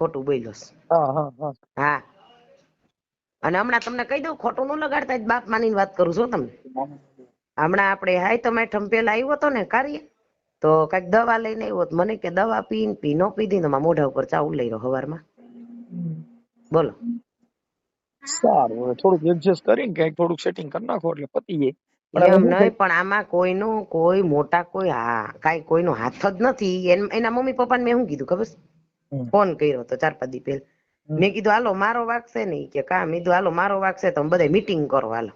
ખોટું બોલ્યો હા અને હમણાં તમને કહી દઉં ખોટું ન લગાડતા જ બાપ માની વાત કરું છું તમને. હમણાં આપણે હાય તો મેઠમ પેલા આવ્યો હતો ને કાર્ય તો કંઈક દવા લઈને આવ્યો મને કે દવા પી પી નો પીધી દીધો મા મોઢા ઉપર ચાવલ લઈ રહ્યો હવારમાં. બોલો. સારું હવે થોડુંક એડજસ્ટ કરીને કંઈક થોડુંક સેટિંગ કરી નાખો એટલે પતી જાય. એમ નહીં પણ આમાં કોઈનું કોઈ મોટા કોઈ હા કાંઈ કોઈનો હાથ જ નથી. એના મમ્મી પપ્પાને મેં શું કીધું ખબર. ફોન કર્યો તો ચાર પાંચ દી પહેલા. મેં કીધું હાલો મારો વાગશે ને કે કા? મેં કીધું હાલો મારો વાગશે તો બધા મીટિંગ કરો હાલો.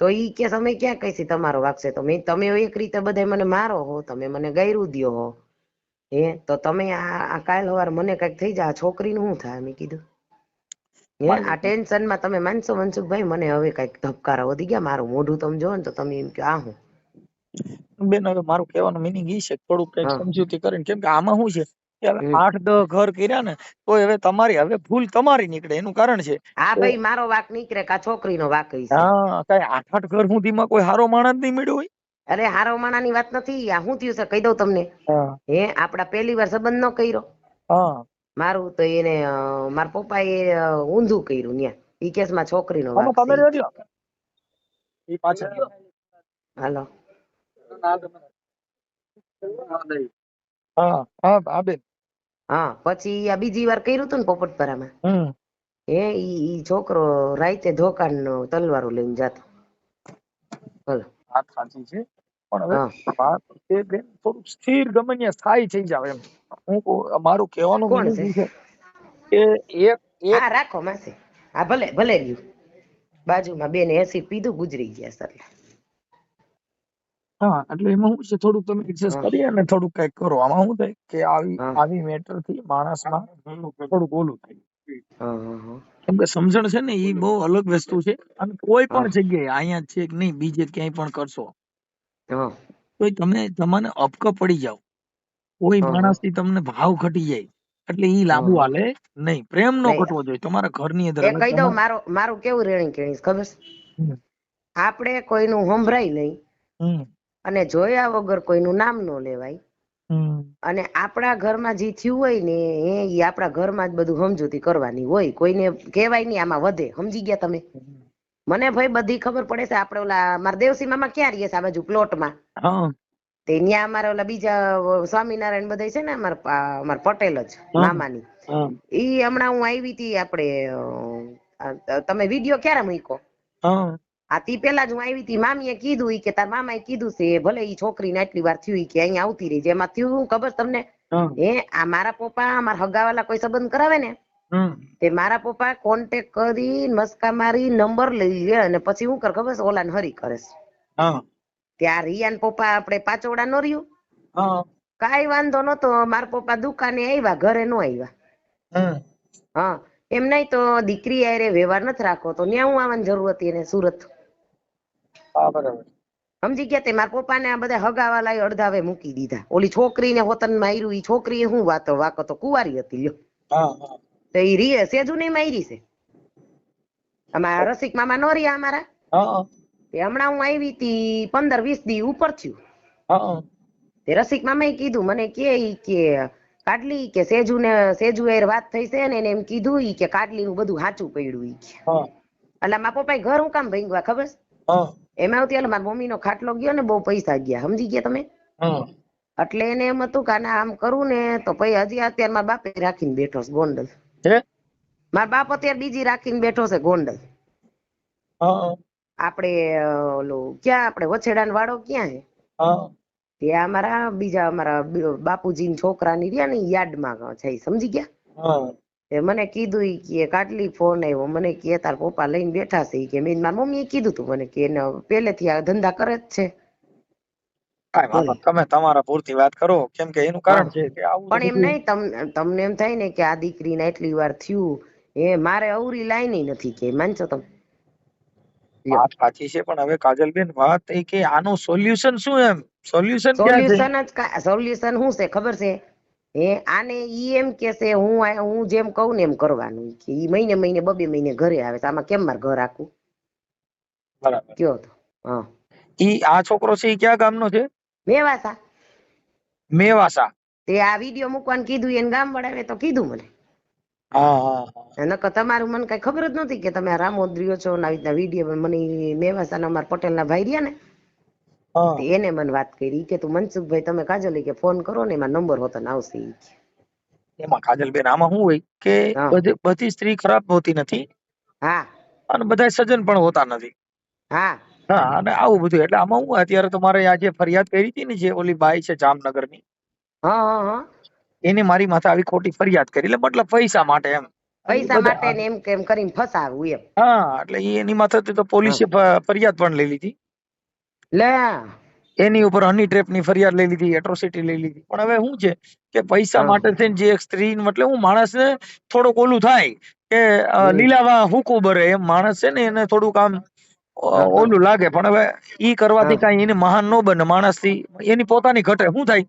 તો ઈ કે તમે ક્યાં કહીશી તમારો વાગશે તો મેં તમે એક રીતે બધા મને મારો હો તમે મને ગયરું દ્યો હો. હે તો તમે આ કાલ સવાર મને કંઈક થઈ જાય છોકરીનું શું થાય? મેં કીધું. હે આ ટેન્શનમાં તમે માનશો મનસુખભાઈ મને હવે કંઈક ધબકારા વધી ગયા મારું મોઢું તમે જોવો ને તો તમે એમ કે આ હું? બેન હવે મારું કહેવાનો મિનિંગ ઈ છે થોડું કંઈક હા. સમજૂતી કરીને કેમ કે આમાં શું છે. આઠ દસ ઘર કર્યા ને તો હવે તમારી હવે ભૂલ તમારી નીકળે એનું કારણ છે. હા ભાઈ મારો વાક નીકળે કા છોકરીનો વાક હા કઈ આઠ આઠ ઘર સુધીમાં કોઈ હારો માણસ નહીં મળ્યો હોય? અરે હારો માણાની વાત નથી. આ શું થયું છે? કહી દઉં તમને. હે. આપડા પહેલી વાર સંબંધ ન કર્યો. હા. મારું તો એને મારા પપ્પા એ ઊંધું કર્યું ન્યા. ઈ કેસમાં છોકરી નો વાક. ઈ પાછળ હાલો. હા હા હા બેન. હા પછી આ બીજી વાર કર્યું હતું ને પોપટપરામાં? હે ઈ ઈ છોકરો રાતે ધોકાન તલવારો લઈને જતો. બોલો વાત સાચી છે પણ હવે વાત બેન થોડું સ્થિર ગમે સ્થાયી થઈ જાવ એમ. હું મારું કહેવાનું કોણ છે? એ કે એક એક હા રાખો માસી. હા ભલે ભલે રહ્યું. બાજુમાં બેન એસી પીધું ગુજરી ગયા સર હા એટલે એમાં શું છે થોડુંક તમે એડજસ્ટ કરી અને થોડુંક કંઈક કરો. આમાં શું થાય કે આવી આવી મેટરથી માણસમાં થોડુંક ઓલું થાય. હા હા હા. કેમ કે સમજણ છે ને એ બહુ અલગ વસ્તુ છે અને કોઈ પણ જગ્યાએ અહીંયા છે કે નહીં બીજે ક્યાંય પણ કરશો. તો તમે તમને અપક પડી જાવ. કોઈ હા, હા. માણસથી તમને ભાવ ઘટી જાય. એટલે ઈ લાંબુ હાલે નહીં. પ્રેમ નો. ઘટવો જોઈએ. તમારા ઘરની અંદર કહી દઉં મારો મારું કેવું રેણી કેણી ખબર આપણે કોઈનું સંભળાય નહીં. હમ, અને જોયા વગર કોઈનું નામ ન લેવાય. અને આપણા ઘરમાં જે થયું હોય ને એ આપણા ઘરમાં જ બધું સમજૂતી કરવાની હોય. કોઈને કહેવાય નહીં આમાં વધે. સમજી ગયા તમે? મને ભાઈ બધી ખબર પડે છે આપણે ઓલા મારા દેવસી મામા ક્યાં રહીએ છે આ બાજુ પ્લોટમાં? તે ત્યાં અમારે ઓલા બીજા સ્વામિનારાયણ બધા છે ને અમારા અમારા પટેલ જ મામાની. ઈ હમણાં હું આવી હતી આપણે તમે વીડિયો ક્યારે મૂક્યો? આ તી પેલા જ હું આવી હતી મામીએ કીધું ઈ કે તાર મામાએ કીધું છે ભલે ઈ છોકરીને આટલી વાર થયું કે અહીંયા આવતી રહી જેમાં થયું શું ખબર તમને? હા. હે આ મારા પપ્પા મારા હગાવાલા કોઈ સંબંધ કરાવે ને? તે મારા પપ્પા કોન્ટેક કરી મસ્કા મારી નંબર લઈ લે અને પછી હું કર ખબર ઓલા ને હરી કરે છે. ત્યાં રિયાન પપ્પા આપણે પાચોડા નો રહ્યું? કાઈ વાંધો નતો મારા પપ્પા દુકાને આવ્યા ઘરે નો આવ્યા. હા. એમ નહીં તો દીકરી હારે વ્યવહાર નથી રાખો તો ન્યા હું આવવાની જરૂર હતી એને સુરત? હા બરાબર. સમજી ગયા તે? મારા પપ્પાને આ બધા હગાવાલા અડધાવે મૂકી દીધા. ઓલી છોકરીને હોતન માર્યું ઈ છોકરીએ શું વાતો વાકો તો કુવારી હતી લ્યો. હા હા. તો ઈ રીએ સેજુ નહીં મારી છે? અમારા રસિક મામા નો રહ્યા અમારા? હા તે હમણાં હું આવી તી પંદર વીસ દી ઉપર થયું. હા તે રસિક મામાએ કીધું મને કે ઈ કે કાડલી કે સેજુ ને સેજુ એર વાત થઈ છે ને એને એમ કીધું ઈ કે કાડલી નું બધું સાચું પડ્યું ઈ કે. એટલે મારા પપ્પાએ ઘર હું કામ ભાંગવા ખબર? છે? હા. એમાં આવતી મારા મમ્મી નો ખાટલો ગયો ને બહુ પૈસા ગયા. સમજી ગયા તમે? એટલે એને એમ હતું કે આમ કરું ને તો પછી હજી અત્યારે મારા બાપે રાખીને બેઠો છે ગોંડલ. મારા બાપ અત્યારે બીજી રાખીને બેઠો છે ગોંડલ. આપણે ઓલું ક્યાં આપણે? વછેડાનો વાળો ક્યાં હે? તે અમારા બીજા અમારા બાપુજી છોકરા ની રહ્યા ને યાર્ડમાં છે સમજી ગયા? તે મને કીધું ઈ કે કાટલી ફોન આવ્યો મને કે તાર પપ્પા લઈને બેઠા છે. કે મેં મારી મમ્મીએ કીધું તું. મને કે એને પહેલેથી આ ધંધા કરે જ છે. તમે તમારા પૂરતી વાત કરો. કેમ કે એનું કારણ છે કે આવું પણ એમ નહીં તમને એમ થાય ને કે આ દીકરીને એટલી વાર થયું એ મારે અવરી લાઈન નથી કે માનશો તમે? વાત સાચી છે પણ હવે કાજલબેન વાત એ કે આનું સોલ્યુશન શું એમ? સોલ્યુશન સોલ્યુશન જ સોલ્યુશન શું છે? ખબર છે? હે આને ઈ એમ કે છે હું હું જેમ કહું ને એમ કરવાનું. ઈ કે ઈ મહિને મહિને બબે મહિને ઘરે આવે છે. આમાં કેમ માર ઘર આખું? બરાબર. કયો તો? હા. ઈ આ છોકરો છે ઈ ક્યાં ગામનો છે? મેવાસા. મેવાસા. તે આ વીડિયો મૂકવાનું કીધું એને ગામ વડાવે તો કીધું મને. હા હા નકર તમારું મને કઈ ખબર જ નહોતી કે તમે રામોદ્રીઓ છો ને આવી રીતના વીડિયો મને મેવાસા મેવાસાના અમારા પટેલના ભાઈ રહ્યા ને. એને મને વાત કરી. કે તું મનસુખભાઈ તમે કાજલ કે ફોન કરો ને એમાં નંબર હોતો ને આવશે. એમાં કાજલબેન આમાં શું હોય કે બધી બધી સ્ત્રી ખરાબ હોતી નથી હા. અને બધા સજન પણ હોતા નથી. હા. હા અને આવું બધું. એટલે આમાં હું અત્યારે તો મારે જે ફરિયાદ કરી હતી ને જે ઓલી બાઈ છે જામનગરની હા હા હા. એને મારી માથે આવી ખોટી ફરિયાદ કરી. એટલે મતલબ પૈસા માટે એમ. પૈસા માટે ને એમ કેમ કરીને ફસાવું એમ. હા એટલે એની માથે તો પોલીસે ફરિયાદ પણ લઈ લીધી. લે. એની ઉપર હની ટ્રેપની ફરિયાદ લઈ લીધી એટ્રોસિટી લઈ લીધી. પણ હવે શું છે કે પૈસા માટે થઈને જે એક સ્ત્રી એટલે હું માણસને થોડુંક ઓલું થાય કે લીલાવા હુકુ બરે એમ માણસ છે ને એને થોડુંક આમ ઓલું લાગે. પણ હવે ઈ કરવાથી કઈ એને મહાન ન બને માણસથી એની પોતાની ઘટે. શું થાય?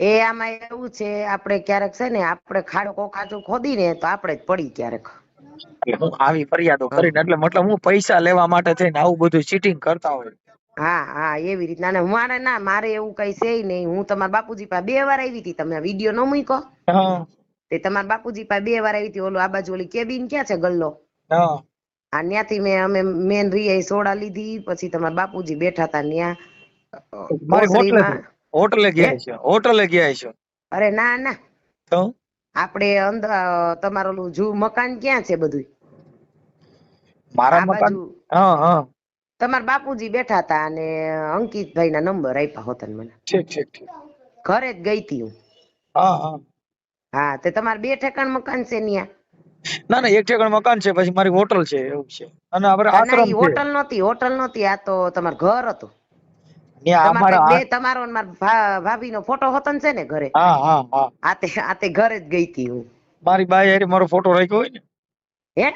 એ આમાં એવું છે આપણે ક્યારેક છે ને આપણે ખાડો કોકાચું ખોદી ને તો આપણે જ પડી ક્યારેક. હું આવી ફરિયાદો કરીને એટલે મતલબ હું પૈસા લેવા માટે થઈને આવું બધું ચીટિંગ કરતા હોય. હા હા એવી રીતના. અને મારે ના મારે એવું કઈ છે નહીં. હું તમારા બાપુજી પાસે બે વાર આવી હતી. તમે વીડિયો ન મૂકો તે તમારા બાપુજી પાસે બે વાર આવી હતી. ઓલો આ બાજુ ઓલી કેબિન ક્યાં છે ગલ્લો? હા. આ ત્યાંથી મેં અમે મેન રિયા સોડા લીધી. પછી તમારા બાપુજી બેઠા હતા ત્યાં હોટલે ગયા હોટલે ગયા છે. અરે ના ના. તો? આપણે અંદર તમારું જૂ મકાન ક્યાં છે બધું મારા મકાન હા હા. તમારા બાપુજી બેઠા હતા અને અંકિતભાઈ ના નંબર આપ્યા હોતા મને. ઠીક ઠીક ઠીક. ઘરે જ ગઈ હતી હું. હા હા. હા તે તમારે બે ઠેકાણ મકાન છે ન્યા. ના ના એક ઠેકાણ મકાન છે પછી મારી હોટલ છે એવું છે. અને આપણે આશ્રમ છે. હોટલ નહોતી હોટલ નહોતી આ તો તમાર ઘર હતું. બે તમારો ને મારા ભા- ભાભીનો ફોટો હતો ને છે ને ઘરે? હા હા હા. આતે આતે ઘરે જ ગઈ હતી હું. મારી બાઈ હારે મારો ફોટો રાખ્યો હોય ને. હે?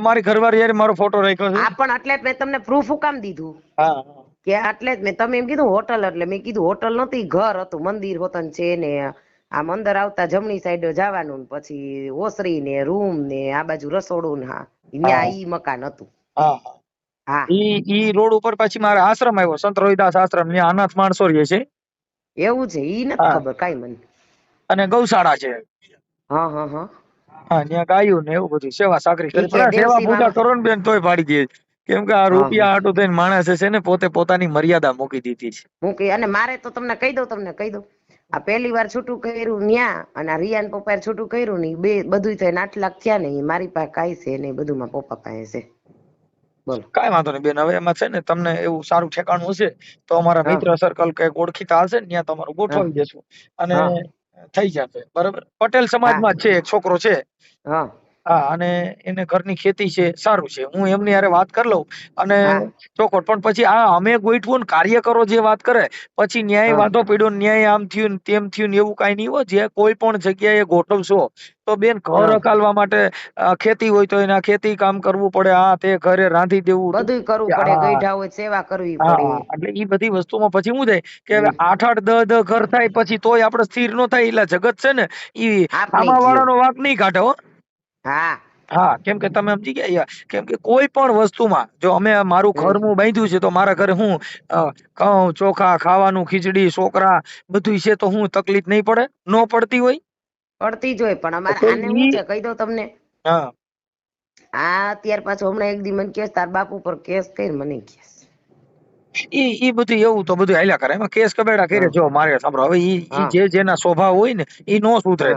મારી ઘરવાળી યાર મારો ફોટો રાખ્યો છે. આ પણ એટલે જ મેં તમને પ્રૂફ કામ દીધું. હા. હા કે એટલે જ મેં તમે એમ કીધું હોટલ એટલે મેં કીધું હોટલ નહોતી ઘર હતું મંદિર હોતન છે ને આમ અંદર આવતા જમણી સાઈડ જવાનું ને પછી ઓસરી ને રૂમ ને આ બાજુ રસોડું ને હા. ત્યાં ઈ મકાન હતું. હા હા. હા. ઈ ઈ રોડ ઉપર પછી મારે આશ્રમ આવ્યો સંત રોહિદાસ આશ્રમ ત્યાં અનાથ માણસો રહે છે. એવું છે ઈ નથી ખબર કાઈ મને. અને ગૌશાળા છે. હા હા હા. હા ત્યાં ગાયું ને એવું બધું સેવા સાકરી કરી સેવા પૂજા કરો ને બેન તોય પાડી દે. કેમ કે આ રૂપિયા આટો થઈને માણસે છે ને પોતે પોતાની મર્યાદા મૂકી દીધી છે. મૂકી અને મારે તો તમને કહી દઉં તમને કહી દઉં. આ પહેલી વાર છૂટું કર્યું ન્યા અને આ રિયાન પપ્પાએ છૂટું કર્યું ને બે બધું થઈને આઠ લાખ થયા ને મારી પાસે કાંઈ છે નહીં બધું મારા પપ્પા પાસે છે. બોલો. કાંઈ વાંધો નહીં બેન હવે એમાં છે ને તમને એવું સારું ઠેકાણું હશે તો અમારા મિત્ર સર્કલ કે ઓળખીતા હશે ને ત્યાં તમારું ગોઠવી દેશું અને. થઈ જશે. બરાબર? પટેલ સમાજમાં જ છે એક છોકરો છે. હા. હા અને એને ઘરની ખેતી છે સારું છે. હું એમની હારે વાત કરી લઉં અને. ચોખવટ. પણ પછી આ અમે ગોઠવું ને કાર્યકરો જે વાત કરે પછી ન્યાય વાંધો પડ્યો ન્યાય આમ થયું ને તેમ થયું ને એવું કાંઈ નહીં હોય જે કોઈ પણ જગ્યાએ ગોઠવશો તો બેન ઘર હકાલવા માટે ખેતી હોય તો એના ખેતી કામ કરવું પડે આ તે ઘરે રાંધી દેવું બધું કરવું પડે. ગઈઢા હોય સેવા કરવી પડે. એટલે એ બધી વસ્તુમાં પછી શું થાય કે આઠ આઠ દહ દહ ઘર થાય પછી તોય આપણે સ્થિર નો થાય એટલે જગત છે ને એ આપણે આમા જીવ. વાળાનો વાંક નહીં કાઢે હો. હા. હા કેમ કે તમે સમજી ગયા. કેમ કે કોઈ પણ વસ્તુમાં જો અમે મારું ઘરનું બાંધ્યું છે તો મારા ઘરે હું ઘઉં ચોખા ખાવાનું ખીચડી છોકરા બધું છે તો હું તકલીફ નહીં પડે? નો પડતી હોય? પડતી જ હોય પણ અમારે આને હું છે કહી દઉં તમને? હા. આ અત્યાર પાછો હમણાં એક દી મને કેસ તાર બાપુ પર કેસ કરી મને કેસ. ઈ ઈ બધું એવું તો બધું હાલ્યા કરે એમાં કેસ કબેડા કરે જો મારે સાંભળો હવે ઈ જે જેના સ્વભાવ હોય ને ઈ નો સુધરે.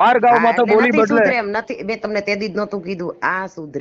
હા તો બોલી બદલે. એમ નથી મેં તમને તે દી નતું નહોતું કીધું આ સુધરે.